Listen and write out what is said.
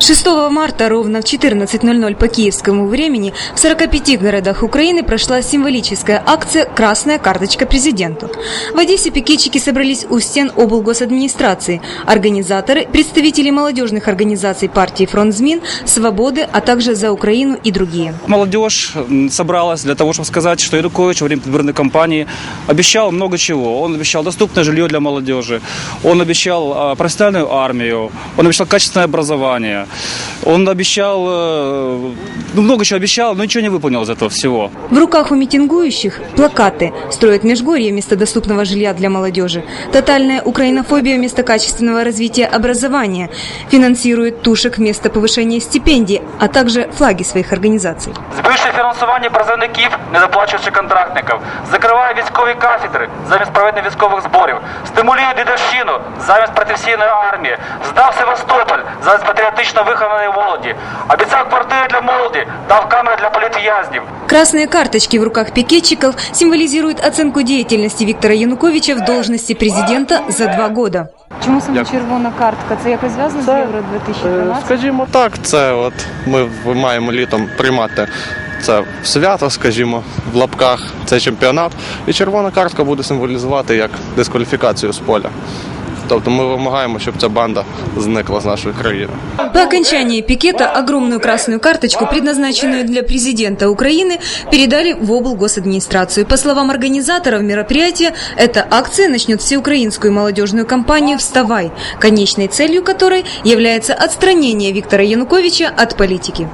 6 марта ровно в 14.00 по киевскому времени в 45 городах Украины прошла символическая акция «Красная карточка президенту». В Одессе пикетчики собрались у стен облгосадминистрации. Организаторы – представители молодежных организаций партии «Фронт ЗМИН», «Свободы», а также «За Украину» и другие. Молодежь собралась для того, чтобы сказать, что Янукович во время предвыборной кампании обещал много чего. Он обещал доступное жилье для молодежи, он обещал а, профессиональную армию, он обещал качественное образование, uh, он обещал, э, ну, много чего обещал, но ничего не выполнил из этого всего. В руках у митингующих плакаты «Строят Межгорье вместо доступного жилья для молодежи», «Тотальная украинофобия вместо качественного развития образования», «Финансирует тушек вместо повышения стипендий», а также флаги своих организаций. Збільшує фінансування призовників, не заплачуючи контрактників, закриває військові кафедри замість проведення військових зборів, стимулює дідовщину замість професійної армії, здав Севастополь замість патріотично вихованої молоді, обіцяв квартири для молоді, дав камери для політв'язнів. Красные карточки в руках пикетчиков символизируют оценку деятельности Виктора Януковича в должности президента за два года. Чому саме Дякую. червона картка? Це якось зв'язано з Це, Євро Е, 2012? Скажімо так, це от ми маємо літом приймати це свято, скажімо, в лапках, це чемпіонат. І червона картка буде символізувати як дискваліфікацію з поля. Тобто ми вимагаємо, щоб ця банда зникла з нашої країни. По окончании пикета огромную красную карточку, предназначенную для президента Украины, передали в облгосадминистрацию. По словам организаторов мероприятия, эта акция начнет всеукраинскую молодежную кампанию «Вставай», конечной целью которой является отстранение Виктора Януковича от политики.